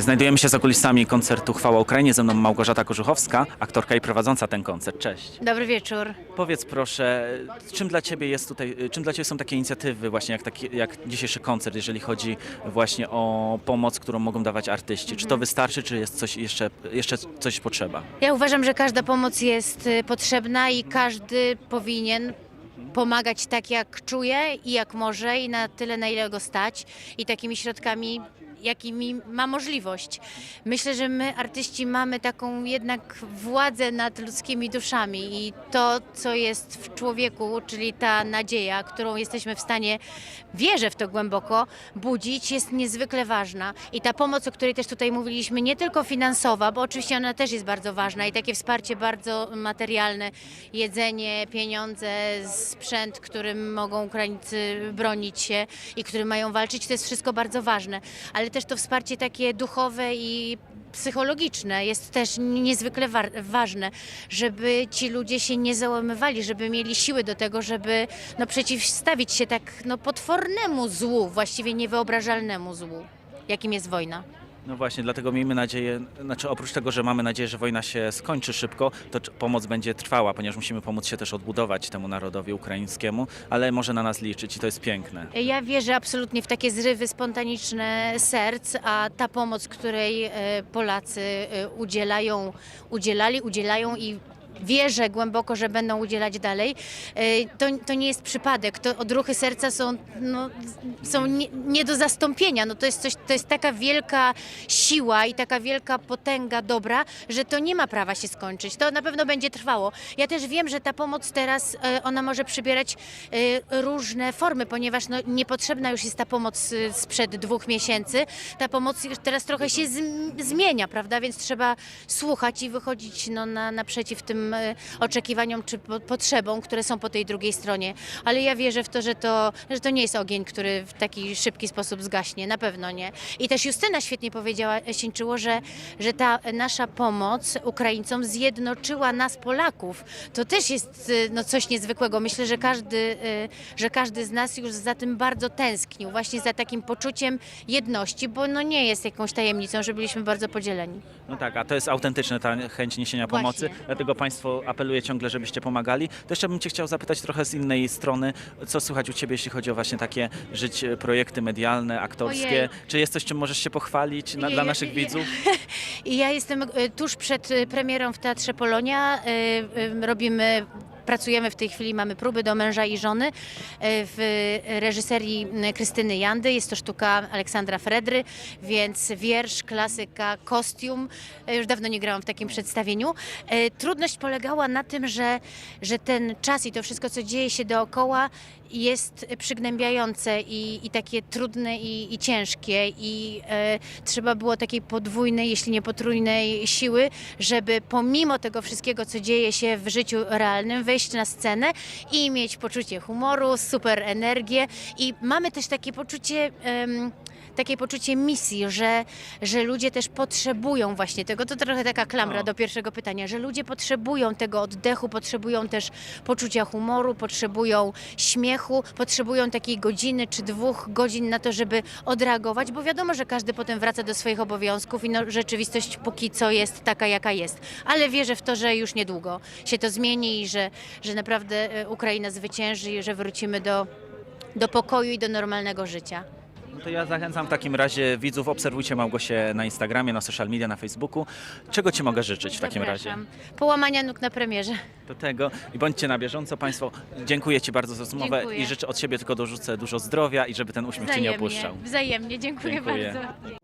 Znajdujemy się za kulisami koncertu Chwała Ukrainie. Ze mną Małgorzata Kożuchowska, aktorka i prowadząca ten koncert. Cześć. Dobry wieczór. Powiedz proszę, czym dla Ciebie jest tutaj, czym dla Ciebie są takie inicjatywy właśnie jak, taki, jak dzisiejszy koncert, jeżeli chodzi właśnie o pomoc, którą mogą dawać artyści? Czy to wystarczy, czy jest coś jeszcze, jeszcze coś potrzeba? Ja uważam, że każda pomoc jest y, potrzebna i każdy powinien pomagać tak, jak czuje i jak może i na tyle, na ile go stać i takimi środkami, jakimi ma możliwość. Myślę, że my, artyści, mamy taką jednak władzę nad ludzkimi duszami i to, co jest w człowieku, czyli ta nadzieja, którą jesteśmy w stanie, wierzę w to głęboko, budzić, jest niezwykle ważna. I ta pomoc, o której też tutaj mówiliśmy, nie tylko finansowa, bo oczywiście ona też jest bardzo ważna i takie wsparcie bardzo materialne, jedzenie, pieniądze, sprzęt, którym mogą Ukraińcy bronić się i którym mają walczyć, to jest wszystko bardzo ważne. Ale też to wsparcie takie duchowe i psychologiczne jest też niezwykle wa- ważne, żeby ci ludzie się nie załamywali, żeby mieli siły do tego, żeby no, przeciwstawić się tak no, potwornemu złu, właściwie niewyobrażalnemu złu, jakim jest wojna. No właśnie, dlatego miejmy nadzieję, znaczy oprócz tego, że mamy nadzieję, że wojna się skończy szybko, to pomoc będzie trwała, ponieważ musimy pomóc się też odbudować temu narodowi ukraińskiemu, ale może na nas liczyć i to jest piękne. Ja wierzę absolutnie w takie zrywy spontaniczne serc, a ta pomoc, której e, Polacy e, udzielają, udzielali, udzielają i wierzę głęboko, że będą udzielać dalej, e, to, to nie jest przypadek. To odruchy serca są, no, są nie, nie do zastąpienia. No, to, jest coś, to jest taka wielka siła i taka wielka potęga dobra, że to nie ma prawa się skończyć. To na pewno będzie trwało. Ja też wiem, że ta pomoc teraz, e, ona może przybierać e, różne formy, ponieważ no, niepotrzebna już jest ta pomoc sprzed dwóch miesięcy. Ta pomoc już teraz trochę się zm- zmienia, prawda? Więc trzeba słuchać i wychodzić no, na, naprzeciw tym e, oczekiwaniom czy po, potrzebom, które są po tej drugiej stronie. Ale ja wierzę w to, że to, że to nie jest ogień, który w taki szybki sposób zgaśnie. Na pewno nie. I też Justyna świetnie powiedziała, Sieńczyło, że, że ta nasza pomoc Ukraińcom zjednoczyła nas Polaków. To też jest y, no, coś niezwykłego. Myślę, że każdy, y, że każdy z nas już za tym bardzo tęsknił, właśnie za takim poczuciem jedności, bo no, nie jest jakąś tajemnicą, że byliśmy bardzo podzieleni. No tak, a to jest autentyczne, ta chęć niesienia pomocy, Właśnie. dlatego Państwo apeluję ciągle, żebyście pomagali. To jeszcze bym Cię chciał zapytać trochę z innej strony, co słychać u Ciebie, jeśli chodzi o właśnie takie żyć, projekty medialne, aktorskie? Ojej. Czy jest coś, czym możesz się pochwalić na, dla ja- widzów? I ja jestem e, tuż przed e, premierą w Teatrze Polonia. E, e, Robimy, pracujemy w tej chwili, mamy próby do męża i żony e, w reżyserii Krystyny Jandy. Jest to sztuka Aleksandra Fredry, więc wiersz, klasyka, kostium. E, Już dawno nie grałam w takim przedstawieniu. E, Trudność polegała na tym, że, że ten czas i to wszystko, co dzieje się dookoła, jest przygnębiające i, i takie trudne i, i ciężkie i e, trzeba było takiej podwójnej, jeśli nie potrójnej siły, żeby pomimo tego wszystkiego, co dzieje się w życiu realnym, wejść na scenę i mieć poczucie humoru, super energię i mamy też takie poczucie... em, takie poczucie misji, że, że ludzie też potrzebują właśnie tego. To trochę taka klamra O. do pierwszego pytania, że ludzie potrzebują tego oddechu, potrzebują też poczucia humoru, potrzebują śmiechu, potrzebują takiej godziny czy dwóch godzin na to, żeby odreagować, bo wiadomo, że każdy potem wraca do swoich obowiązków i no, rzeczywistość póki co jest taka, jaka jest. Ale wierzę w to, że już niedługo się to zmieni i że, że naprawdę e, Ukraina zwycięży i że wrócimy do, do pokoju i do normalnego życia. No to ja zachęcam w takim razie widzów, obserwujcie Małgosię na Instagramie, na social media, na Facebooku. Czego Ci mogę życzyć w takim razie? Zapraszam. Połamania nóg na premierze. Do tego i bądźcie na bieżąco Państwo. Dziękuję Ci bardzo za rozmowę Dziękuję. i życzę od siebie tylko dorzucę dużo zdrowia i żeby ten uśmiech Cię nie opuszczał. Wzajemnie. Dziękuję, Dziękuję. bardzo.